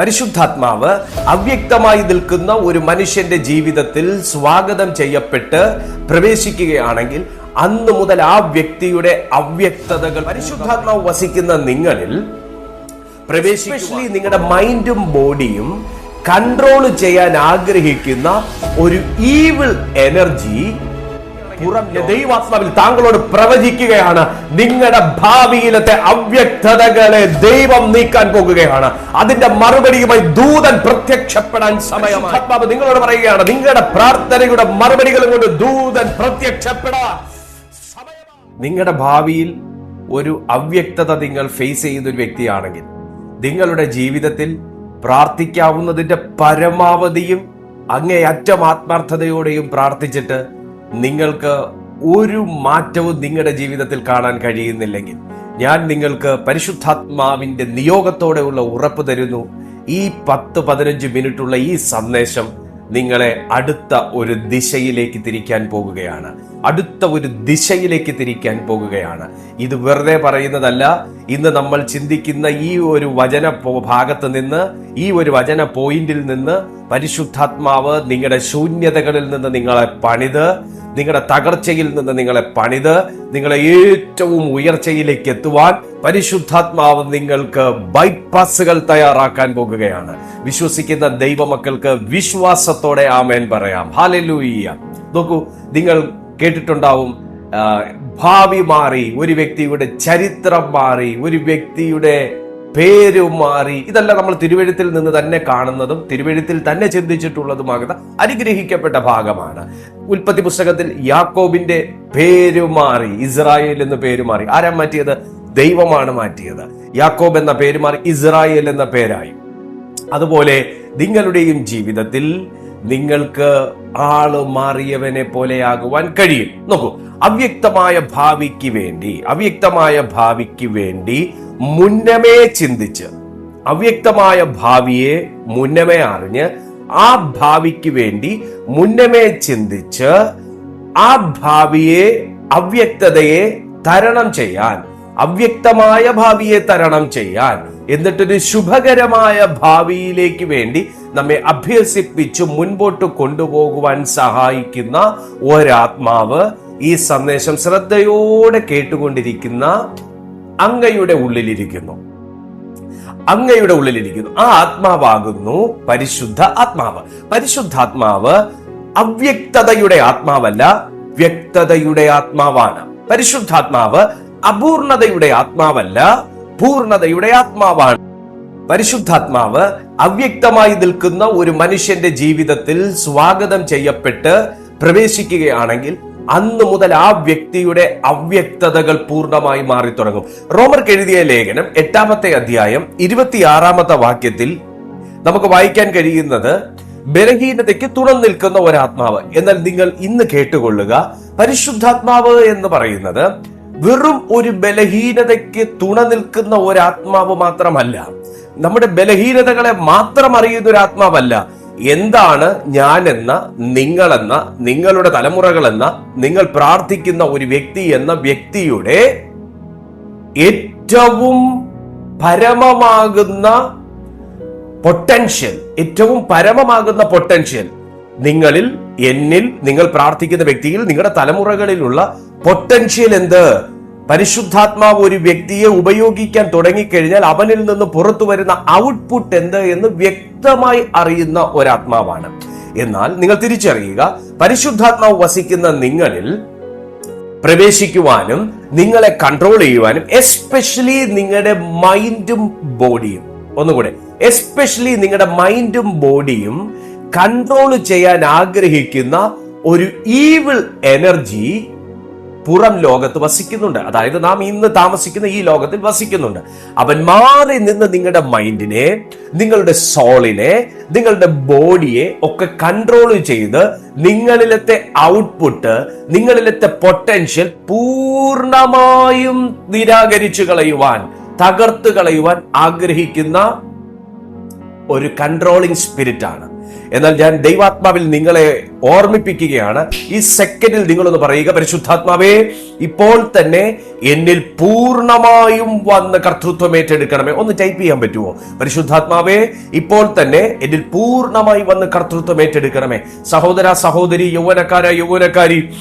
പരിശുദ്ധാത്മാവ് അവ്യക്തമായി നിൽക്കുന്ന ഒരു മനുഷ്യന്റെ ജീവിതത്തിൽ സ്വാഗതം ചെയ്യപ്പെട്ട് പ്രവേശിക്കുകയാണെങ്കിൽ അന്ന് മുതൽ ആ വ്യക്തിയുടെ അവ്യക്തതകൾ പരിശുദ്ധാത്മാവ് വസിക്കുന്ന നിങ്ങളിൽ പ്രവേശിക്കലി നിങ്ങളുടെ മൈൻഡും ബോഡിയും കൺട്രോൾ ചെയ്യാൻ ആഗ്രഹിക്കുന്ന ഒരു ഈവിൾ എനർജി പുറം ദൈവാത്മാവിൽ താങ്കളോട് പ്രവചിക്കുകയാണ്. നിങ്ങളുടെ ഭാവിയിലത്തെ അവ്യക്തതകളെ ദൈവം നീക്കാൻ പോകുകയാണ്. അതിന്റെ മറുപടിയുമായി ദൂതൻ പ്രത്യക്ഷപ്പെടാൻ സമയമാണ് ആത്മാവ് നിങ്ങളോട് പറയുകയാണ് നിങ്ങളുടെ പ്രാർത്ഥനയുടെ മറുപടികളും കൊണ്ട് ദൂതൻ പ്രത്യക്ഷപ്പെടാൻ സമയമാണ്. നിങ്ങളുടെ ഭാവിയിൽ ഒരു അവ്യക്തത നിങ്ങൾ ഫേസ് ചെയ്യുന്ന ഒരു വ്യക്തിയാണെങ്കിൽ നിങ്ങളുടെ ജീവിതത്തിൽ പ്രാർത്ഥിക്കാവുന്നതിന്റെ പരമാവധിയും അങ്ങേയറ്റം ആത്മാർത്ഥതയോടെയും പ്രാർത്ഥിച്ചിട്ട് നിങ്ങൾക്ക് ഒരു മാറ്റവും നിങ്ങളുടെ ജീവിതത്തിൽ കാണാൻ കഴിയുന്നില്ലെങ്കിൽ ഞാൻ നിങ്ങൾക്ക് പരിശുദ്ധാത്മാവിന്റെ നിയോഗത്തോടെയുള്ള ഉറപ്പ് തരുന്നു. ഈ പത്ത് പതിനഞ്ച് മിനിറ്റുള്ള ഈ സന്ദേശം നിങ്ങളെ അടുത്ത ഒരു ദിശയിലേക്ക് തിരിക്കാൻ പോകുകയാണ്. അടുത്ത ഒരു ദിശയിലേക്ക് തിരിക്കാൻ പോകുകയാണ്. ഇത് വെറുതെ പറയുന്നതല്ല ഇന്ന് നമ്മൾ ചിന്തിക്കുന്ന ഈ ഒരു വചന ഭാഗത്ത് നിന്ന് ഈ ഒരു വചന പോയിന്റിൽ നിന്ന് പരിശുദ്ധാത്മാവ് നിങ്ങളുടെ ശൂന്യതകളിൽ നിന്ന് നിങ്ങളെ പണിത് നിങ്ങളുടെ തകർച്ചയിൽ നിന്ന് നിങ്ങളെ പണിത് നിങ്ങളെ ഏറ്റവും ഉയർച്ചയിലേക്ക് എത്തുവാൻ പരിശുദ്ധാത്മാവ് നിങ്ങൾക്ക് ബൈപ്പാസുകൾ തയ്യാറാക്കാൻ പോകുകയാണ്. വിശ്വസിക്കുന്ന ദൈവമക്കൾക്ക് വിശ്വാസത്തോടെ ആമേൻ പറയാം. ഹാലലൂയ്യ നോക്കൂ നിങ്ങൾ കേട്ടിട്ടുണ്ടാവും ഭാവി മാറി ഒരു വ്യക്തിയുടെ ചരിത്രം മാറി ഒരു വ്യക്തിയുടെ പേര് മാറി ഇതല്ല നമ്മൾ തിരുവഴുത്തിൽ നിന്ന് തന്നെ കാണുന്നതും തിരുവഴുത്തിൽ തന്നെ ചിന്തിച്ചിട്ടുള്ളതുമാകുന്ന അനുഗ്രഹിക്കപ്പെട്ട ഭാഗമാണ്. ഉൽപ്പത്തി പുസ്തകത്തിൽ യാക്കോബിന്റെ പേര് മാറി ഇസ്രായേൽ എന്ന് പേര് മാറി. ആരാ മാറ്റിയത്? ദൈവമാണ് മാറ്റിയത്. യാക്കോബ് എന്ന പേര് മാറി ഇസ്രായേൽ എന്ന പേരായി. അതുപോലെ നിങ്ങളുടെയും ജീവിതത്തിൽ നിങ്ങൾക്ക് ആൾ മാറിയവനെ പോലെയാകുവാൻ കഴിയും. നോക്കൂ അവ്യക്തമായ ഭാവിക്ക് വേണ്ടി അവ്യക്തമായ ഭാവിക്ക് വേണ്ടി മുന്നമേ ചിന്തിച്ച് അവ്യക്തമായ ഭാവിയെ മുന്നമേ അറിഞ്ഞ് ആ ഭാവിക്ക് വേണ്ടി മുന്നമേ ചിന്തിച്ച് ആ ഭാവിയെ അവ്യക്തതയെ തരണം ചെയ്യാൻ അവ്യക്തമായ ഭാവിയെ തരണം ചെയ്യാൻ എന്നിട്ടൊരു ശുഭകരമായ ഭാവിയിലേക്ക് വേണ്ടി നമ്മെ അഭ്യസിപ്പിച്ച് മുൻപോട്ട് കൊണ്ടുപോകുവാൻ സഹായിക്കുന്ന ഒരാത്മാവ് ഈ സന്ദേശം ശ്രദ്ധയോടെ കേട്ടുകൊണ്ടിരിക്കുന്ന അങ്ങയുടെ ഉള്ളിലിരിക്കുന്നു. അങ്ങയുടെ ഉള്ളിലിരിക്കുന്നു. ആ ആത്മാവാകുന്നു പരിശുദ്ധ ആത്മാവ്. പരിശുദ്ധാത്മാവ് അവ്യക്തതയുടെ ആത്മാവല്ല വ്യക്തതയുടെ ആത്മാവാണ്. പരിശുദ്ധാത്മാവ് അപൂർണതയുടെ ആത്മാവല്ല പൂർണതയുടെ ആത്മാവാണ്. പരിശുദ്ധാത്മാവ് അവ്യക്തമായി നിൽക്കുന്ന ഒരു മനുഷ്യന്റെ ജീവിതത്തിൽ സ്വാഗതം ചെയ്യപ്പെട്ട് പ്രവേശിക്കുകയാണെങ്കിൽ അന്ന് മുതൽ ആ വ്യക്തിയുടെ അവ്യക്തതകൾ പൂർണമായി മാറി തുടങ്ങും റോമർക്ക് എഴുതിയ ലേഖനം എട്ടാമത്തെ അധ്യായം ഇരുപത്തിയാറാമത്തെ വാക്യത്തിൽ നമുക്ക് വായിക്കാൻ കഴിയുന്നത് ബലഹീനതയ്ക്ക് തുറന്നു നിൽക്കുന്ന ഒരാത്മാവ്. എന്നാൽ നിങ്ങൾ ഇന്ന് കേട്ടുകൊള്ളുക പരിശുദ്ധാത്മാവ് എന്ന് പറയുന്നത് വെറും ഒരു ബലഹീനതയ്ക്ക് തുണ നിൽക്കുന്ന ഒരാത്മാവ് മാത്രമല്ല. നമ്മുടെ ബലഹീനതകളെ മാത്രം അറിയുന്ന ഒരു ആത്മാവല്ല. എന്താണ് ഞാനെന്ന നിങ്ങളെന്ന നിങ്ങളുടെ തലമുറകളെന്ന നിങ്ങൾ പ്രാർത്ഥിക്കുന്ന ഒരു വ്യക്തി എന്ന വ്യക്തിയുടെ ഏറ്റവും പരമമാകുന്ന പൊട്ടൻഷ്യൽ ഏറ്റവും പരമമാകുന്ന പൊട്ടൻഷ്യൽ നിങ്ങളിൽ എന്നിൽ നിങ്ങൾ പ്രാർത്ഥിക്കുന്ന വ്യക്തിയിൽ നിങ്ങളുടെ തലമുറകളിലുള്ള പൊട്ടൻഷ്യൽ എന്ത്? പരിശുദ്ധാത്മാവ് ഒരു വ്യക്തിയെ ഉപയോഗിക്കാൻ തുടങ്ങിക്കഴിഞ്ഞാൽ അവനിൽ നിന്ന് പുറത്തു വരുന്ന ഔട്ട്പുട്ട് എന്ത് എന്ന് വ്യക്തമായി അറിയുന്ന ഒരാത്മാവാണ്. എന്നാൽ നിങ്ങൾ തിരിച്ചറിയുക പരിശുദ്ധാത്മാവ് വസിക്കുന്ന നിങ്ങളിൽ പ്രവേശിക്കുവാനും നിങ്ങളെ കൺട്രോൾ ചെയ്യുവാനും എസ്പെഷ്യലി നിങ്ങളുടെ മൈൻഡും ബോഡിയും ഒന്നുകൂടെ എസ്പെഷ്യലി നിങ്ങളുടെ മൈൻഡും ബോഡിയും കൺട്രോൾ ചെയ്യാൻ ആഗ്രഹിക്കുന്ന ഒരു ഈവിൾ എനർജി പുറം ലോകത്ത് വസിക്കുന്നുണ്ട്. അതായത് നാം ഇന്ന് താമസിക്കുന്ന ഈ ലോകത്തിൽ വസിക്കുന്നുണ്ട്. അവൻ മാറി നിന്ന് നിങ്ങളുടെ മൈൻഡിനെ നിങ്ങളുടെ സോളിനെ നിങ്ങളുടെ ബോഡിയെ ഒക്കെ കൺട്രോൾ ചെയ്ത് നിങ്ങളിലത്തെ ഔട്ട്പുട്ട് നിങ്ങളിലത്തെ പൊട്ടൻഷ്യൽ പൂർണമായും നിരാകരിച്ചു കളയുവാൻ തകർത്ത് കളയുവാൻ ആഗ്രഹിക്കുന്ന ഒരു കൺട്രോളിംഗ് സ്പിരിറ്റാണ് എന്നാൽ ഞാൻ ദൈവാത്മാവിൽ നിങ്ങളെ ഓർമ്മിപ്പിക്കുകയാണ്. ഈ സെക്കൻഡിൽ നിങ്ങളൊന്ന് പറയുക പരിശുദ്ധാത്മാവേ ഇപ്പോൾ തന്നെ എന്നിൽ പൂർണമായും വന്ന് കർത്തൃത്വം ഏറ്റെടുക്കണമേ. ഒന്ന് ടൈപ്പ് ചെയ്യാൻ പറ്റുമോ? പരിശുദ്ധാത്മാവേ ഇപ്പോൾ തന്നെ എന്നിൽ പൂർണമായി വന്ന് കർത്തൃത്വം ഏറ്റെടുക്കണമേ. സഹോദര സഹോദരി യൗവനക്കാര യൗവനക്കാരി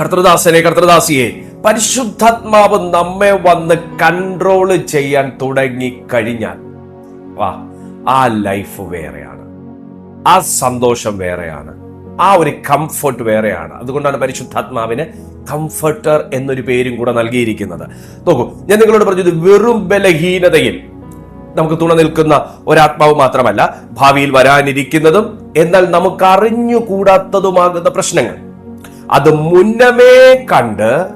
കർത്തൃദാസനെ കർത്തൃദാസിയെ പരിശുദ്ധാത്മാവ് നമ്മെ വന്ന് കൺട്രോൾ ചെയ്യാൻ തുടങ്ങി കഴിഞ്ഞാൽ വാ ആ ലൈഫ് വേറെയാണ്. ആ സന്തോഷം വേറെയാണ്. ആ ഒരു കംഫർട്ട് വേറെയാണ്. അതുകൊണ്ടാണ് പരിശുദ്ധാത്മാവിന് കംഫർട്ടർ എന്നൊരു പേരും കൂടെ നൽകിയിരിക്കുന്നത്. നോക്കൂ ഞാൻ നിങ്ങളോട് പറഞ്ഞത് വെറും ബലഹീനതയിൽ നമുക്ക് തുണ നിൽക്കുന്ന ഒരാത്മാവ് മാത്രമല്ല ഭാവിയിൽ വരാനിരിക്കുന്നതും എന്നാൽ നമുക്ക് അറിഞ്ഞുകൂടാത്തതുമാകുന്ന പ്രശ്നങ്ങൾ. അത് മുന്നമേ കണ്ട്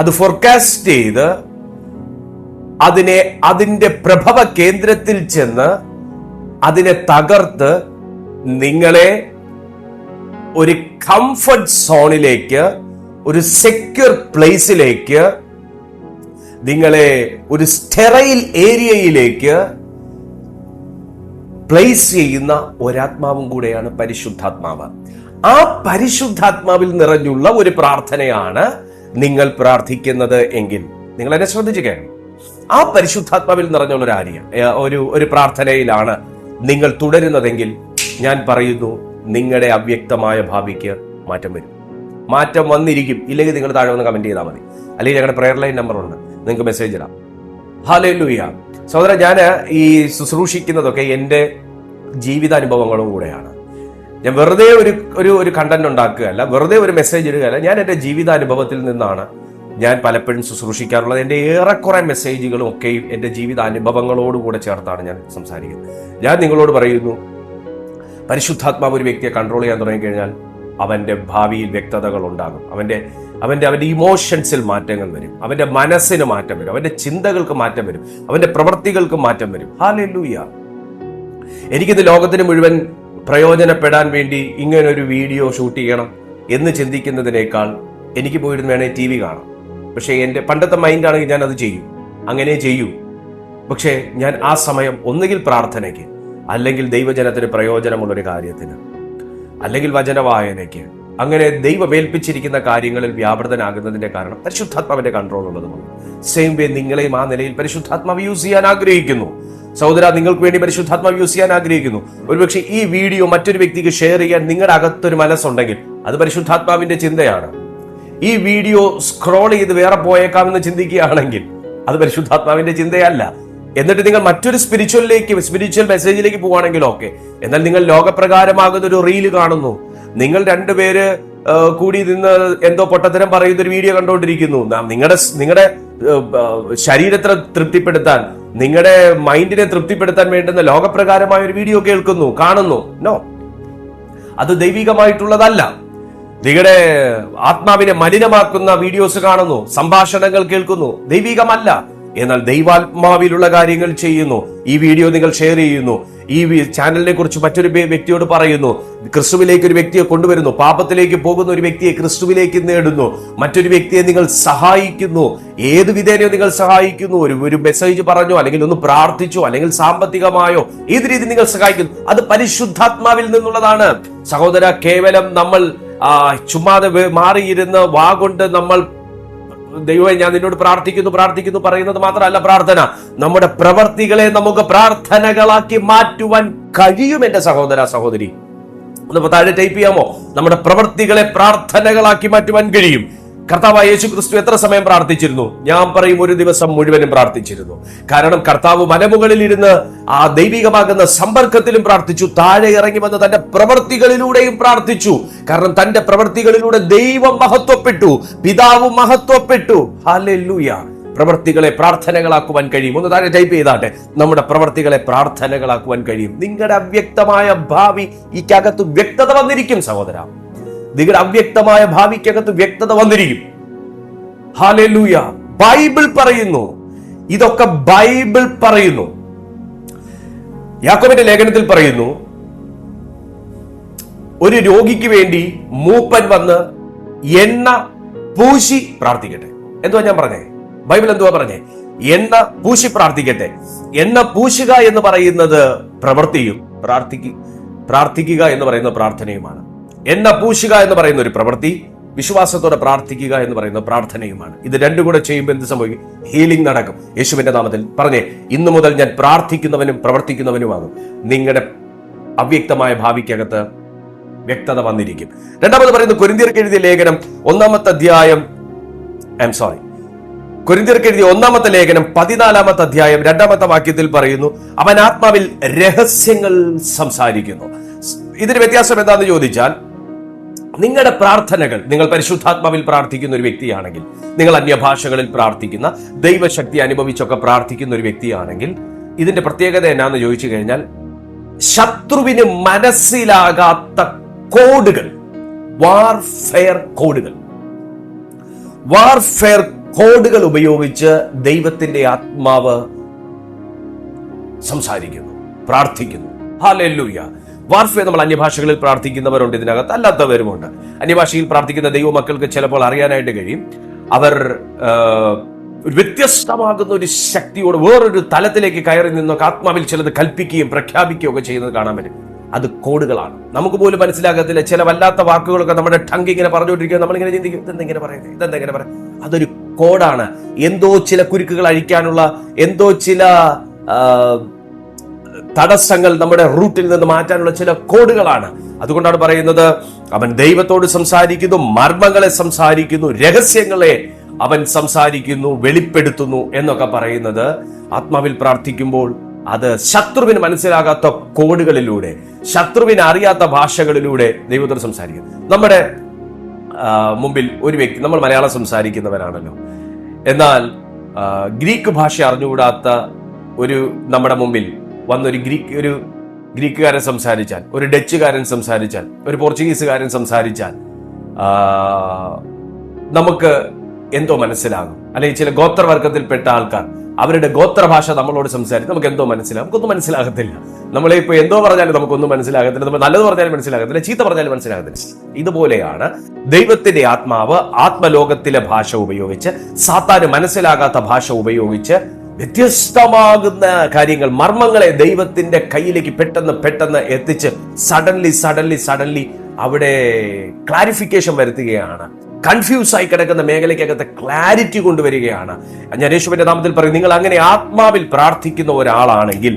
അത് ഫോർകാസ്റ്റ് ചെയ്ത് അതിനെ അതിന്റെ പ്രഭവ കേന്ദ്രത്തിൽ ചെന്ന് അതിനെ തകർത്ത് നിങ്ങളെ ഒരു കംഫർട്ട് സോണിലേക്ക് ഒരു സെക്യൂർ പ്ലേസിലേക്ക് നിങ്ങളെ ഒരു സ്റ്റെറൈൽ ഏരിയയിലേക്ക് പ്ലേസ് ചെയ്യുന്ന ഒരാത്മാവും കൂടെയാണ് പരിശുദ്ധാത്മാവ്. ആ പരിശുദ്ധാത്മാവിൽ നിറഞ്ഞുള്ള ഒരു പ്രാർത്ഥനയാണ് നിങ്ങൾ പ്രാർത്ഥിക്കുന്നത് എങ്കിൽ നിങ്ങൾ എന്നെ ശ്രദ്ധിച്ചു ആ പരിശുദ്ധാത്മാവിൽ നിറഞ്ഞുള്ള ഒരു ആര്യ ഒരു ഒരു പ്രാർത്ഥനയിലാണ് നിങ്ങൾ തുടരുന്നതെങ്കിൽ ഞാൻ പറയുന്നു നിങ്ങളുടെ അവ്യക്തമായ ഭാവിക്ക് മാറ്റം വരും. മാറ്റം വന്നിരിക്കും. ഇല്ലെങ്കിൽ നിങ്ങൾ താഴെ വന്ന് കമന്റ് ചെയ്താൽ മതി. അല്ലെങ്കിൽ ഞങ്ങളുടെ പ്രെയർ ലൈൻ നമ്പർ ഉണ്ട്. നിങ്ങൾക്ക് മെസ്സേജ് ഇടാം. ഹാലേ ലൂയ സഹോദര ഞാൻ ഈ ശുശ്രൂഷിക്കുന്നതൊക്കെ എന്റെ ജീവിതാനുഭവങ്ങളും കൂടെയാണ്. ഞാൻ വെറുതെ ഒരു ഒരു ഒരു കണ്ടന്റ് ഉണ്ടാക്കുകയല്ല വെറുതെ ഒരു മെസ്സേജ് ഇടുകയല്ല. ഞാൻ എന്റെ ജീവിതാനുഭവത്തിൽ നിന്നാണ് ഞാൻ പലപ്പോഴും ശുശ്രൂഷിക്കാറുള്ളത്. എന്റെ ഏറെക്കുറെ മെസ്സേജുകളും ഒക്കെയും എന്റെ ജീവിതാനുഭവങ്ങളോടുകൂടെ ചേർത്താണ് ഞാൻ സംസാരിക്കുന്നത്. ഞാൻ നിങ്ങളോട് പറയുന്നു പരിശുദ്ധാത്മാവ് ഒരു വ്യക്തിയെ കൺട്രോൾ ചെയ്യാൻ തുടങ്ങിക്കഴിഞ്ഞാൽ അവന്റെ ഭാവിയിൽ വ്യക്തതകൾ ഉണ്ടാകും. അവന്റെ അവന്റെ അവന്റെ ഇമോഷൻസിൽ മാറ്റങ്ങൾ വരും. അവന്റെ മനസ്സിന് മാറ്റം വരും. അവന്റെ ചിന്തകൾക്ക് മാറ്റം വരും. അവന്റെ പ്രവൃത്തികൾക്ക് മാറ്റം വരും. ഹാലൂയ എനിക്കിത് ലോകത്തിന് മുഴുവൻ പ്രയോജനപ്പെടാൻ വേണ്ടി ഇങ്ങനൊരു വീഡിയോ ഷൂട്ട് ചെയ്യണം എന്ന് ചിന്തിക്കുന്നതിനേക്കാൾ എനിക്ക് പോയിരുന്നു വേണേൽ ടി വി കാണാം. പക്ഷേ എന്റെ പണ്ടത്തെ മൈൻഡാണെങ്കിൽ ഞാൻ അത് ചെയ്യും. അങ്ങനെ ചെയ്യൂ. പക്ഷേ ഞാൻ ആ സമയം ഒന്നുകിൽ പ്രാർത്ഥനയ്ക്ക് അല്ലെങ്കിൽ ദൈവജനത്തിന് പ്രയോജനമുള്ളൊരു കാര്യത്തിന് അല്ലെങ്കിൽ വചനവായനയ്ക്ക്. അങ്ങനെ ദൈവമേൽപ്പിച്ചിരിക്കുന്ന കാര്യങ്ങളിൽ വ്യാപൃതനാകുന്നതിന്റെ കാരണം പരിശുദ്ധാത്മാവിന്റെ കൺട്രോൾ ഉള്ളതുകൊണ്ട് സെയിം വേ നിങ്ങളെയും ആ നിലയിൽ പരിശുദ്ധാത്മാവ് യൂസ് ചെയ്യാൻ ആഗ്രഹിക്കുന്നു. സഹോദര നിങ്ങൾക്ക് വേണ്ടി പരിശുദ്ധാത്മാവ് യൂസ് ചെയ്യാൻ ആഗ്രഹിക്കുന്നു. ഒരുപക്ഷെ ഈ വീഡിയോ മറ്റൊരു വ്യക്തിക്ക് ഷെയർ ചെയ്യാൻ നിങ്ങളുടെ അകത്തൊരു മനസ്സുണ്ടെങ്കിൽ അത് പരിശുദ്ധാത്മാവിന്റെ ചിന്തയാണ്. ഈ വീഡിയോ സ്ക്രോൾ ചെയ്ത് വേറെ പോയേക്കാമെന്ന് ചിന്തിക്കുകയാണെങ്കിൽ അത് പരിശുദ്ധാത്മാവിന്റെ ചിന്തയല്ല. എന്നിട്ട് നിങ്ങൾ മറ്റൊരു സ്പിരിച്വലിലേക്ക് സ്പിരിച്വൽ മെസ്സേജിലേക്ക് പോവുകയാണെങ്കിൽ ഓക്കെ എന്നാൽ നിങ്ങൾ ലോകപ്രകാരമാകുന്ന ഒരു റീൽ കാണുന്നു. നിങ്ങൾ രണ്ടുപേര് കൂടി നിന്ന് എന്തോ പൊട്ടത്തരം പറയുന്ന ഒരു വീഡിയോ കണ്ടുകൊണ്ടിരിക്കുന്നു നിങ്ങളുടെ നിങ്ങളുടെ ശരീരത്തെ തൃപ്തിപ്പെടുത്താൻ നിങ്ങളുടെ മൈൻഡിനെ തൃപ്തിപ്പെടുത്താൻ വേണ്ടുന്ന ലോകപ്രകാരമായ ഒരു വീഡിയോ കേൾക്കുന്നു കാണുന്നു. നോ അത് ദൈവികമായിട്ടുള്ളതല്ല. നിങ്ങളുടെ ആത്മാവിനെ മലിനമാക്കുന്ന വീഡിയോസ് കാണുന്നു സംഭാഷണങ്ങൾ കേൾക്കുന്നു ദൈവികമല്ല. എന്നാൽ ദൈവാത്മാവിലുള്ള കാര്യങ്ങൾ ചെയ്യുന്നു. ഈ വീഡിയോ നിങ്ങൾ ഷെയർ ചെയ്യുന്നു. ഈ ചാനലിനെ കുറിച്ച് മറ്റൊരു വ്യക്തിയോട് പറയുന്നു. ക്രിസ്തുവിലേക്ക് ഒരു വ്യക്തിയെ കൊണ്ടുവരുന്നു. പാപത്തിലേക്ക് പോകുന്ന ഒരു വ്യക്തിയെ ക്രിസ്തുവിലേക്ക് നേടുന്നു. മറ്റൊരു വ്യക്തിയെ നിങ്ങൾ സഹായിക്കുന്നു. ഏത് വിധേനയോ നിങ്ങൾ സഹായിക്കുന്നു? ഒരു ഒരു മെസ്സേജ് പറഞ്ഞോ അല്ലെങ്കിൽ ഒന്ന് പ്രാർത്ഥിച്ചോ അല്ലെങ്കിൽ സാമ്പത്തികമായോ ഏത് രീതി നിങ്ങൾ സഹായിക്കുന്നു? അത് പരിശുദ്ധാത്മാവിൽ നിന്നുള്ളതാണ്. സഹോദര കേവലം നമ്മൾ ആ, ചുമ്മാതെ മാറിയിരുന്ന് വാ കൊണ്ട് നമ്മൾ ദൈവമേ ഞാൻ നിന്നോട് പ്രാർത്ഥിക്കുന്നു പ്രാർത്ഥിക്കുന്നു പറയുന്നത് മാത്രമല്ല പ്രാർത്ഥന. നമ്മുടെ പ്രവർത്തികളെ നമുക്ക് പ്രാർത്ഥനകളാക്കി മാറ്റുവാൻ കഴിയും എന്റെ സഹോദര സഹോദരി. ഒന്ന് താഴെ ടൈപ്പ് ചെയ്യാമോ? നമ്മുടെ പ്രവർത്തികളെ പ്രാർത്ഥനകളാക്കി മാറ്റുവാൻ കഴിയും. കർത്താവ് യേശു ക്രിസ്തു എത്ര സമയം പ്രാർത്ഥിച്ചിരുന്നു? ഞാൻ പറയും ഒരു ദിവസം മുഴുവനും പ്രാർത്ഥിച്ചിരുന്നു. കാരണം കർത്താവ് മലമുകളിൽ ഇരുന്ന് ആ ദൈവികമാകുന്ന സമ്പർക്കത്തിലും പ്രാർത്ഥിച്ചു താഴെ ഇറങ്ങി വന്ന് തന്റെ പ്രവൃത്തികളിലൂടെയും പ്രാർത്ഥിച്ചു. കാരണം തന്റെ പ്രവൃത്തികളിലൂടെ ദൈവം മഹത്വപ്പെട്ടു പിതാവ് മഹത്വപ്പെട്ടു. ഹാലൂയ പ്രവർത്തികളെ പ്രാർത്ഥനകളാക്കുവാൻ കഴിയും. ഒന്ന് താഴെ ടൈപ്പ് ചെയ്താട്ടെ. നമ്മുടെ പ്രവർത്തികളെ പ്രാർത്ഥനകളാക്കുവാൻ കഴിയും. നിങ്ങളുടെ അവ്യക്തമായ ഭാവി ഈക്കകത്ത് വ്യക്തത വന്നിരിക്കും സഹോദര. നിങ്ങളുടെ അവ്യക്തമായ ഭാവിക്കകത്ത് വ്യക്തത വന്നിരിക്കും. ഹാലൂയ ബൈബിൾ പറയുന്നു. ഇതൊക്കെ ബൈബിൾ പറയുന്നു. യാക്കോബിന്റെ ലേഖനത്തിൽ പറയുന്നു ഒരു രോഗിക്ക് വേണ്ടി മൂപ്പൻ വന്ന് എണ്ണ പൂശി പ്രാർത്ഥിക്കട്ടെ. എന്തുവാ ഞാൻ പറഞ്ഞേ? ബൈബിൾ എന്തുവാ പറഞ്ഞേ? എണ്ണ പൂശി പ്രാർത്ഥിക്കട്ടെ. എണ്ണ പൂശുക എന്ന് പറയുന്നത് പ്രവൃത്തിയും പ്രാർത്ഥിക്കുക പ്രാർത്ഥിക്കുക എന്ന് പറയുന്ന പ്രാർത്ഥനയുമാണ്. എണ്ണ പൂശുക എന്ന് പറയുന്ന ഒരു പ്രവൃത്തി വിശ്വാസത്തോടെ പ്രാർത്ഥിക്കുക എന്ന് പറയുന്ന പ്രാർത്ഥനയുമാണ്. ഇത് രണ്ടും കൂടെ ചെയ്യുമ്പോൾ എന്ത് സംഭവിക്കും? ഹീലിംഗ് നടക്കും. യേശുവിന്റെ നാമത്തിൽ പറഞ്ഞേ ഇന്നു മുതൽ ഞാൻ പ്രാർത്ഥിക്കുന്നവനും പ്രവർത്തിക്കുന്നവനുമാകും. നിങ്ങളുടെ അവ്യക്തമായ ഭാവിക്കകത്ത് വ്യക്തത വന്നിരിക്കും. രണ്ടാമത് പറയുന്നത് കൊരിന്തിയർക്ക് എഴുതിയ ലേഖനം ഒന്നാമത്തെ അധ്യായം ഐ എം സോറി കൊരിന്തിയർക്ക് എഴുതിയ ഒന്നാമത്തെ ലേഖനം പതിനാലാമത്തെ അധ്യായം രണ്ടാമത്തെ വാക്യത്തിൽ പറയുന്നു അവൻ ആത്മാവിൽ രഹസ്യങ്ങൾ സംസാരിക്കുന്നു. ഇതിന് വ്യത്യാസം എന്താണെന്ന് ചോദിച്ചാൽ നിങ്ങളുടെ പ്രാർത്ഥനകൾ നിങ്ങൾ പരിശുദ്ധാത്മാവിൽ പ്രാർത്ഥിക്കുന്ന ഒരു വ്യക്തിയാണെങ്കിൽ നിങ്ങൾ അന്യഭാഷകളിൽ പ്രാർത്ഥിക്കുന്ന ദൈവശക്തി അനുഭവിച്ചൊക്കെ പ്രാർത്ഥിക്കുന്ന ഒരു വ്യക്തിയാണെങ്കിൽ ഇതിന്റെ പ്രത്യേകത എന്നാന്ന് ചോദിച്ചു കഴിഞ്ഞാൽ ശത്രുവിന് മനസ്സിലാകാത്ത കോഡുകൾ വാർഫെയർ കോഡുകൾ. വാർഫെയർ കോഡുകൾ ഉപയോഗിച്ച് ദൈവത്തിന്റെ ആത്മാവ് സംസാരിക്കുന്നു പ്രാർത്ഥിക്കുന്നു. ഹാലെല്ലൂയ വാർഫെ നമ്മൾ അന്യഭാഷകളിൽ പ്രാർത്ഥിക്കുന്നവരുണ്ട് ഇതിനകത്ത് അല്ലാത്തവരുമുണ്ട്. അന്യഭാഷയിൽ പ്രാർത്ഥിക്കുന്ന ദൈവമക്കൾക്ക് ചിലപ്പോൾ അറിയാനായിട്ട് കഴിയും. അവർ വ്യത്യസ്തമാകുന്ന ഒരു ശക്തിയോട് വേറൊരു തലത്തിലേക്ക് കയറി നിന്നൊക്കെ ആത്മാവിൽ ചിലത് കൽപ്പിക്കുകയും പ്രഖ്യാപിക്കുകയും ഒക്കെ ചെയ്യുന്നത് കാണാൻ പറ്റും. അത് കോഡുകളാണ്. നമുക്ക് പോലും മനസ്സിലാകത്തില്ല ചില വല്ലാത്ത വാക്കുകളൊക്കെ നമ്മുടെ ടങ്ക് ഇങ്ങനെ പറഞ്ഞുകൊണ്ടിരിക്കുക നമ്മളിങ്ങനെ ചിന്തിക്കും ഇതെന്തെങ്ങനെ പറയുന്നത് ഇതെന്തെങ്ങനെ പറയാം? അതൊരു കോഡാണ്. എന്തോ ചില കുരുക്കുകൾ അഴിക്കാനുള്ള എന്തോ ചില തടസ്സങ്ങൾ നമ്മുടെ റൂട്ടിൽ നിന്ന് മാറ്റാനുള്ള ചില കോഡുകളാണ്. അതുകൊണ്ടാണ് പറയുന്നത് അവൻ ദൈവത്തോട് സംസാരിക്കുന്നു മർമ്മങ്ങളെ സംസാരിക്കുന്നു രഹസ്യങ്ങളെ അവൻ സംസാരിക്കുന്നു വെളിപ്പെടുത്തുന്നു എന്നൊക്കെ പറയുന്നത് ആത്മാവിൽ പ്രാർത്ഥിക്കുമ്പോൾ അത് ശത്രുവിന് മനസ്സിലാകാത്ത കോഡുകളിലൂടെ ശത്രുവിന് അറിയാത്ത ഭാഷകളിലൂടെ ദൈവത്തോട് സംസാരിക്കുന്നു. നമ്മുടെ മുമ്പിൽ ഒരു വ്യക്തി നമ്മൾ മലയാളം സംസാരിക്കുന്നവരാണല്ലോ എന്നാൽ ഗ്രീക്ക് ഭാഷ അറിഞ്ഞുകൂടാത്ത ഒരു നമ്മുടെ മുമ്പിൽ വന്നൊരു ഗ്രീക്ക് ഒരു ഗ്രീക്കുകാരൻ സംസാരിച്ചാൽ ഒരു ഡച്ചുകാരൻ സംസാരിച്ചാൽ ഒരു പോർച്ചുഗീസുകാരൻ സംസാരിച്ചാൽ നമുക്ക് എന്തോ മനസ്സിലാകും. അല്ലെങ്കിൽ ചില ഗോത്രവർഗത്തിൽപ്പെട്ട ആൾക്കാർ അവരുടെ ഗോത്രഭാഷ നമ്മളോട് സംസാരിച്ച് നമുക്ക് എന്തോ മനസ്സിലാകും. നമുക്കൊന്നും മനസ്സിലാകത്തില്ല. നമ്മളെ ഇപ്പൊ എന്തോ പറഞ്ഞാലും നമുക്കൊന്നും മനസ്സിലാകത്തില്ല. നമ്മൾ നല്ലത് പറഞ്ഞാലും മനസ്സിലാകത്തില്ല. ചീത്ത പറഞ്ഞാലും മനസ്സിലാകത്തില്ല. ഇതുപോലെയാണ് ദൈവത്തിന്റെ ആത്മാവ് ആത്മലോകത്തിലെ ഭാഷ ഉപയോഗിച്ച് സാത്താന് മനസ്സിലാകാത്ത ഭാഷ ഉപയോഗിച്ച് വ്യത്യസ്തമാകുന്ന കാര്യങ്ങൾ മർമ്മങ്ങളെ ദൈവത്തിന്റെ കയ്യിലേക്ക് പെട്ടെന്ന് പെട്ടെന്ന് എത്തിച്ച് സഡൻലി സഡൻലി സഡൻലി അവിടെ ക്ലാരിഫിക്കേഷൻ വരുത്തുകയാണ്. കൺഫ്യൂസ് ആയി കിടക്കുന്ന മേഖലയ്ക്കകത്ത് ക്ലാരിറ്റി കൊണ്ടുവരികയാണ്. ഞാൻ യേശുവിന്റെ നാമത്തിൽ പറയും നിങ്ങൾ അങ്ങനെ ആത്മാവിൽ പ്രാർത്ഥിക്കുന്ന ഒരാളാണെങ്കിൽ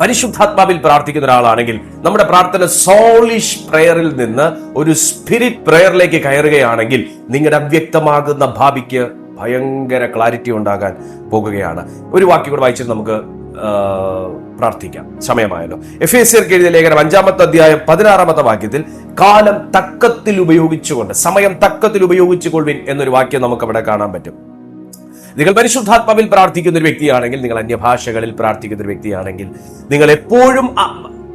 പരിശുദ്ധാത്മാവിൽ പ്രാർത്ഥിക്കുന്ന ഒരാളാണെങ്കിൽ നമ്മുടെ പ്രാർത്ഥന സോളിഷ് പ്രെയറിൽ നിന്ന് ഒരു സ്പിരിറ്റ് പ്രെയറിലേക്ക് കയറുകയാണെങ്കിൽ നിങ്ങളുടെ അവ്യക്തമാകുന്ന ഭാവിക്ക് ഭയങ്കര ക്ലാരിറ്റി ഉണ്ടാകാൻ പോകുകയാണ്. ഒരു വാക്യം കൂടെ വായിച്ചിട്ട് നമുക്ക് പ്രാർത്ഥിക്കാം. സമയമായല്ലോ. എഫ് എസ് സിയർക്ക് എഴുതിയ ലേഖനം അഞ്ചാമത്തെ അധ്യായം പതിനാറാമത്തെ വാക്യത്തിൽ കാലം തക്കത്തിൽ ഉപയോഗിച്ചുകൊണ്ട് സമയം തക്കത്തിൽ ഉപയോഗിച്ചുകൊള്ളുവിൻ എന്നൊരു വാക്യം നമുക്ക് അവിടെ കാണാൻ പറ്റും. നിങ്ങൾ പരിശുദ്ധാത്മാവിൽ പ്രാർത്ഥിക്കുന്ന ഒരു വ്യക്തിയാണെങ്കിൽ നിങ്ങൾ അന്യഭാഷകളിൽ പ്രാർത്ഥിക്കുന്ന ഒരു വ്യക്തിയാണെങ്കിൽ നിങ്ങൾ എപ്പോഴും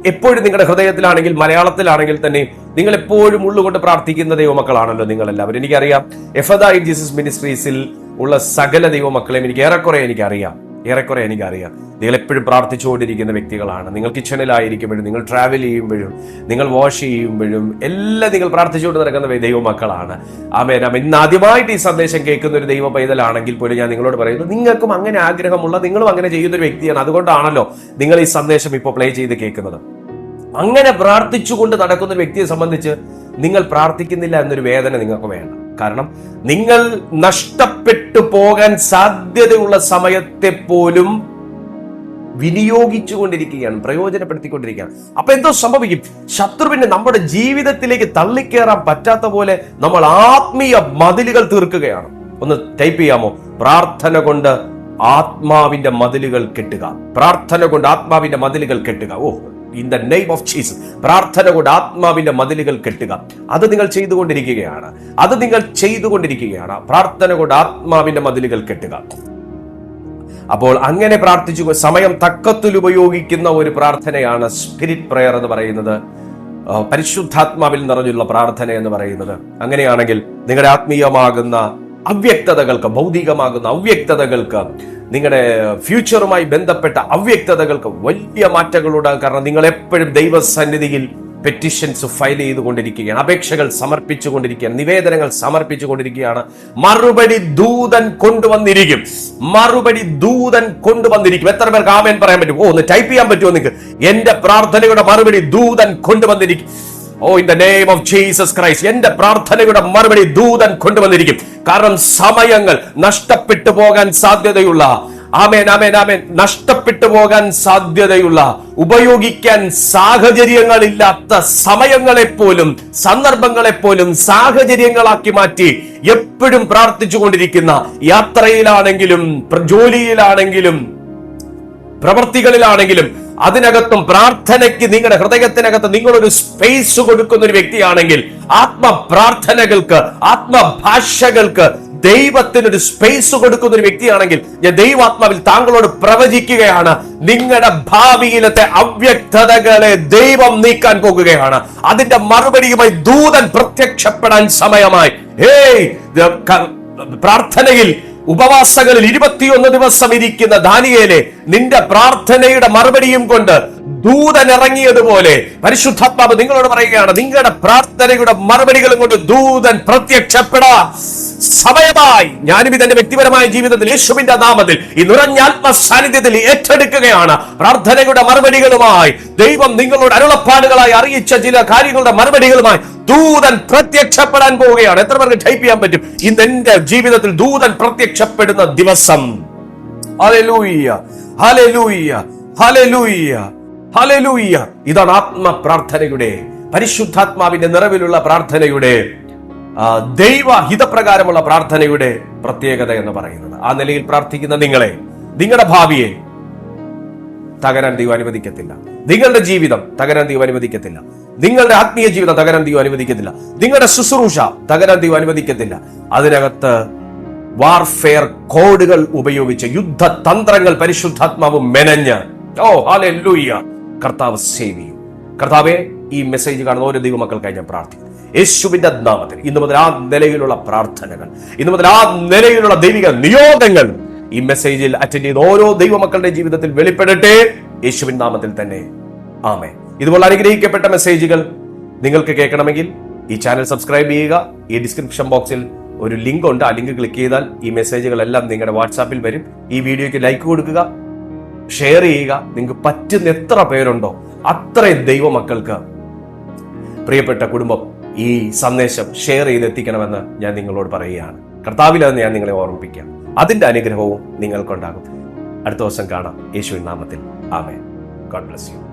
എപ്പോഴും നിങ്ങളുടെ ഹൃദയത്തിലാണെങ്കിൽ മലയാളത്തിലാണെങ്കിൽ തന്നെ നിങ്ങൾ എപ്പോഴും ഉള്ളുകൊണ്ട് പ്രാർത്ഥിക്കുന്ന ദൈവമക്കളാണല്ലോ നിങ്ങളെല്ലാവരും. എനിക്കറിയാം എഫദ ഇൻ ജീസസ് മിനിസ്ട്രീസിൽ ഉള്ള സകല ദൈവമക്കളെയും എനിക്ക് ഏറെക്കുറെ എനിക്കറിയാം. ഏറെക്കുറെ എനിക്കറിയാം. നിങ്ങൾ എപ്പോഴും പ്രാർത്ഥിച്ചുകൊണ്ടിരിക്കുന്ന വ്യക്തികളാണ്. നിങ്ങൾ കിച്ചണിലായിരിക്കുമ്പോഴും നിങ്ങൾ ട്രാവൽ ചെയ്യുമ്പോഴും നിങ്ങൾ വാഷ് ചെയ്യുമ്പോഴും എല്ലാം നിങ്ങൾ പ്രാർത്ഥിച്ചുകൊണ്ട് നടക്കുന്ന ദൈവമക്കളാണ്. ആമേൻ ആമേൻ. ഇന്ന് ആദ്യമായിട്ട് ഈ സന്ദേശം കേൾക്കുന്ന ഒരു ദൈവ പൈതലാണെങ്കിൽ പോലും ഞാൻ നിങ്ങളോട് പറയുന്നു നിങ്ങൾക്കും അങ്ങനെ ആഗ്രഹമുള്ള നിങ്ങളും അങ്ങനെ ചെയ്യുന്ന ഒരു വ്യക്തിയാണ്. അതുകൊണ്ടാണല്ലോ നിങ്ങൾ ഈ സന്ദേശം ഇപ്പോൾ പ്ലേ ചെയ്ത് കേൾക്കുന്നത്. അങ്ങനെ പ്രാർത്ഥിച്ചുകൊണ്ട് നടക്കുന്ന ഒരു വ്യക്തിയെ സംബന്ധിച്ച് നിങ്ങൾ പ്രാർത്ഥിക്കുന്നില്ല എന്നൊരു വേദന നിങ്ങൾക്ക് വേണം. കാരണം നിങ്ങൾ നഷ്ടപ്പെട്ടു പോകാൻ സാധ്യതയുള്ള സമയത്തെ പോലും വിനിയോഗിച്ചുകൊണ്ടിരിക്കുകയാണ് പ്രയോജനപ്പെടുത്തിക്കൊണ്ടിരിക്കുകയാണ്. അപ്പൊ എന്തോ സംഭവിക്കും? ശത്രുവിന് നമ്മുടെ ജീവിതത്തിലേക്ക് തള്ളിക്കേറാൻ പറ്റാത്ത പോലെ നമ്മൾ ആത്മീയ മതിലുകൾ തീർക്കുകയാണ്. ഒന്ന് ടൈപ്പ് ചെയ്യാമോ? പ്രാർത്ഥന കൊണ്ട് ആത്മാവിന്റെ മതിലുകൾ കെട്ടുക. പ്രാർത്ഥന കൊണ്ട് ആത്മാവിന്റെ മതിലുകൾ കെട്ടുക. ഓ in the name of Jesus പ്രാർത്ഥന കൊണ്ട് ആത്മാവിന്റെ മതിലുകൾ കെട്ടുക. അത് നിങ്ങൾ ചെയ്തുകൊണ്ടിരിക്കുകയാണ്. അത് നിങ്ങൾ ചെയ്തുകൊണ്ടിരിക്കുകയാണ്. പ്രാർത്ഥന കൊണ്ട് ആത്മാവിന്റെ മതിലുകൾ കെട്ടുക. അപ്പോൾ അങ്ങനെ പ്രാർത്ഥിച്ചു സമയം തക്കത്തിൽ ഉപയോഗിക്കുന്ന ഒരു പ്രാർത്ഥനയാണ് സ്പിരിറ്റ് പ്രയർ എന്ന് പറയുന്നത്. പരിശുദ്ധാത്മാവിൽ നിറഞ്ഞുള്ള പ്രാർത്ഥന എന്ന് പറയുന്നത്. അങ്ങനെയാണെങ്കിൽ നിങ്ങളുടെ ആത്മീയമാകുന്ന അവ്യക്തതകൾക്ക് ഭൗതികമാകുന്ന അവ്യക്തതകൾക്ക് നിങ്ങളുടെ ഫ്യൂച്ചറുമായി ബന്ധപ്പെട്ട അവ്യക്തതകൾക്ക് വലിയ മാറ്റങ്ങൾ ഉണ്ടാകും കാരണം നിങ്ങൾ എപ്പോഴും ദൈവസന്നിധിയിൽ പെറ്റിഷൻസ് ഫയൽ ചെയ്തുകൊണ്ടിരിക്കുകയാണ് അപേക്ഷകൾ സമർപ്പിച്ചുകൊണ്ടിരിക്കുകയാണ് നിവേദനങ്ങൾ സമർപ്പിച്ചുകൊണ്ടിരിക്കുകയാണ്. മറുപടി ദൂതൻ കൊണ്ടുവന്നിരിക്കും. മറുപടി ദൂതൻ കൊണ്ടുവന്നിരിക്കും. എത്ര പേർക്ക് ആമേൻ പറയാൻ പറ്റും? ഓ ഒന്ന് ടൈപ്പ് ചെയ്യാൻ പറ്റുമോ നിങ്ങൾക്ക്? എന്റെ പ്രാർത്ഥനയുടെ മറുപടി ദൂതൻ കൊണ്ടുവന്നിരിക്കും. ഓ in the name of Jesus Christ എന്റെ പ്രാർത്ഥനയുടെ മറുപടി ദൂതൻ കൊണ്ടുവന്നിരിക്കും. കാരണം സമയങ്ങൾ നഷ്ടപ്പെട്ടു പോകാൻ സാധ്യതയുള്ള ആമേൻ ആമേൻ ആമേൻ നഷ്ടപ്പെട്ടു പോകാൻ സാധ്യതയുള്ള ഉപയോഗിക്കാൻ സാഹചര്യങ്ങളില്ലാത്ത സമയങ്ങളെപ്പോലും സന്ദർഭങ്ങളെപ്പോലും സാഹചര്യങ്ങളാക്കി മാറ്റി എപ്പോഴും പ്രാർത്ഥിച്ചുകൊണ്ടിരിക്കുന്ന യാത്രയിലാണെങ്കിലും ജോലിയിലാണെങ്കിലും പ്രവർത്തികളിലാണെങ്കിലും അതിനകത്തും പ്രാർത്ഥനയ്ക്ക് നിങ്ങളുടെ ഹൃദയത്തിനകത്ത് നിങ്ങളൊരു സ്പേസ് കൊടുക്കുന്ന ഒരു വ്യക്തിയാണെങ്കിൽ ആത്മപ്രാർത്ഥനകൾക്ക് ആത്മഭാഷകൾക്ക് ദൈവത്തിനൊരു സ്പേസ് കൊടുക്കുന്ന ഒരു വ്യക്തിയാണെങ്കിൽ ഞാൻ ദൈവാത്മാവിൽ താങ്കളോട് പ്രവചിക്കുകയാണ്. നിങ്ങളുടെ ഭാവിയിലത്തെ അവ്യക്തതകളെ ദൈവം നീക്കാൻ പോകുകയാണ്. അതിന്റെ മറുപടിയുമായി ദൂതൻ പ്രത്യക്ഷപ്പെടാൻ സമയമായി. ഹേയ് പ്രാർത്ഥനയിൽ ഉപവാസങ്ങളിൽ ഇരുപത്തിയൊന്ന് ദിവസം ഇരിക്കുന്ന ദാനിയേലെ നിന്റെ പ്രാർത്ഥനയുടെ മറുപടിയും കൊണ്ട് ദൂതൻ ഇറങ്ങിയതുപോലെ പരിശുദ്ധാത്മാവ് നിങ്ങളോട് പറയുകയാണ് നിങ്ങളുടെ പ്രാർത്ഥനയുടെ മറുപടികളും കൊണ്ട് ദൂതൻ പ്രത്യക്ഷപ്പെടാ. സമയമായി ഞാനും ഇതെന്റെ വ്യക്തിപരമായ ജീവിതത്തിൽ യേശുവിന്റെ നാമത്തിൽ ഈ നിറഞ്ഞ ആത്മ സാന്നിധ്യത്തിൽ ഏറ്റെടുക്കുകയാണ്. പ്രാർത്ഥനയുടെ മറുപടികളുമായി ദൈവം നിങ്ങളോട് അരുളപ്പാടുകളായി അറിയിച്ച ചില കാര്യങ്ങളുടെ മറുപടികളുമായി ദൂതൻ പ്രത്യക്ഷപ്പെടാൻ പോവുകയാണ്. എത്ര പേർക്ക് ടൈപ്പ് ചെയ്യാൻ പറ്റും? ഇന്ന് എന്റെ ജീവിതത്തിൽ ദൂതൻ പ്രത്യക്ഷപ്പെടുന്ന ദിവസം. ഇതാണ് ആത്മ പ്രാർത്ഥനയുടെ പരിശുദ്ധാത്മാവിന്റെ നിറവിലുള്ള പ്രാർത്ഥനയുടെ ദൈവ ഹിതപ്രകാരമുള്ള പ്രാർത്ഥനയുടെ പ്രത്യേകത എന്ന് പറയുന്നത്. ആ നിലയിൽ പ്രാർത്ഥിക്കുന്ന നിങ്ങളെ നിങ്ങളുടെ ഭാവിയെ തകരാൻ ദൈവം അനുവദിക്കത്തില്ല. നിങ്ങളുടെ ജീവിതം തകരാൻ ദൈവം അനുവദിക്കത്തില്ല. നിങ്ങളുടെ ആത്മീയ ജീവിതം തകരാൻ ദൈവം അനുവദിക്കത്തില്ല. നിങ്ങളുടെ ശുശ്രൂഷ തകരാൻ ദൈവം അനുവദിക്കത്തില്ല. അതിനകത്ത് വാർഫെയർ കോഡുകൾ ഉപയോഗിച്ച് യുദ്ധ തന്ത്രങ്ങൾ പരിശുദ്ധാത്മാവ് മെനഞ്ഞ്. ഓ ഹാലെ കർത്താവ് സേവ് ചെയ്യും. കർത്താവെ ഈ മെസ്സേജ് കാണുന്ന ഓരോ ദൈവമക്കൾക്കായി ഞാൻ പ്രാർത്ഥിക്കും യേശുവിന്റെ നാമത്തിൽ ഇന്നു മുതൽ ആ നിലയിലുള്ള പ്രാർത്ഥനകൾ ഇന്നു മുതൽ ആ നിലയിലുള്ള ദൈവിക നിയോഗങ്ങൾ ഈ മെസ്സേജിൽ അറ്റൻഡ് ചെയ്ത് ഓരോ ദൈവമക്കളുടെ ജീവിതത്തിൽ വെളിപ്പെടട്ടെ. യേശുവിൻ നാമത്തിൽ തന്നെ. ആമേ ഇതുപോലെ അനുഗ്രഹിക്കപ്പെട്ട മെസ്സേജുകൾ നിങ്ങൾക്ക് കേൾക്കണമെങ്കിൽ ഈ ചാനൽ സബ്സ്ക്രൈബ് ചെയ്യുക. ഈ ഡിസ്ക്രിപ്ഷൻ ബോക്സിൽ ഒരു ലിങ്ക് ഉണ്ട്. ആ ലിങ്ക് ക്ലിക്ക് ചെയ്താൽ ഈ മെസ്സേജുകളെല്ലാം നിങ്ങളുടെ വാട്സാപ്പിൽ വരും. ഈ വീഡിയോയ്ക്ക് ലൈക്ക് കൊടുക്കുക ഷെയർ ചെയ്യുക. നിങ്ങൾക്ക് പറ്റുന്ന എത്ര പേരുണ്ടോ അത്രയും ദൈവമക്കൾക്ക് പ്രിയപ്പെട്ട കുടുംബം ഈ സന്ദേശം ഷെയർ ചെയ്തെത്തിക്കണമെന്ന് ഞാൻ നിങ്ങളോട് പറയുകയാണ്. കർത്താവിലെന്ന് ഞാൻ നിങ്ങളെ ഓർമ്മിപ്പിക്കാം. അതിന്റെ അനുഗ്രഹവും നിങ്ങൾക്കുണ്ടാകും. അടുത്ത ദിവസം കാണാം. യേശുവിൻ നാമത്തിൽ. ആമേ ഗോഡ് ബ്ലസ് യു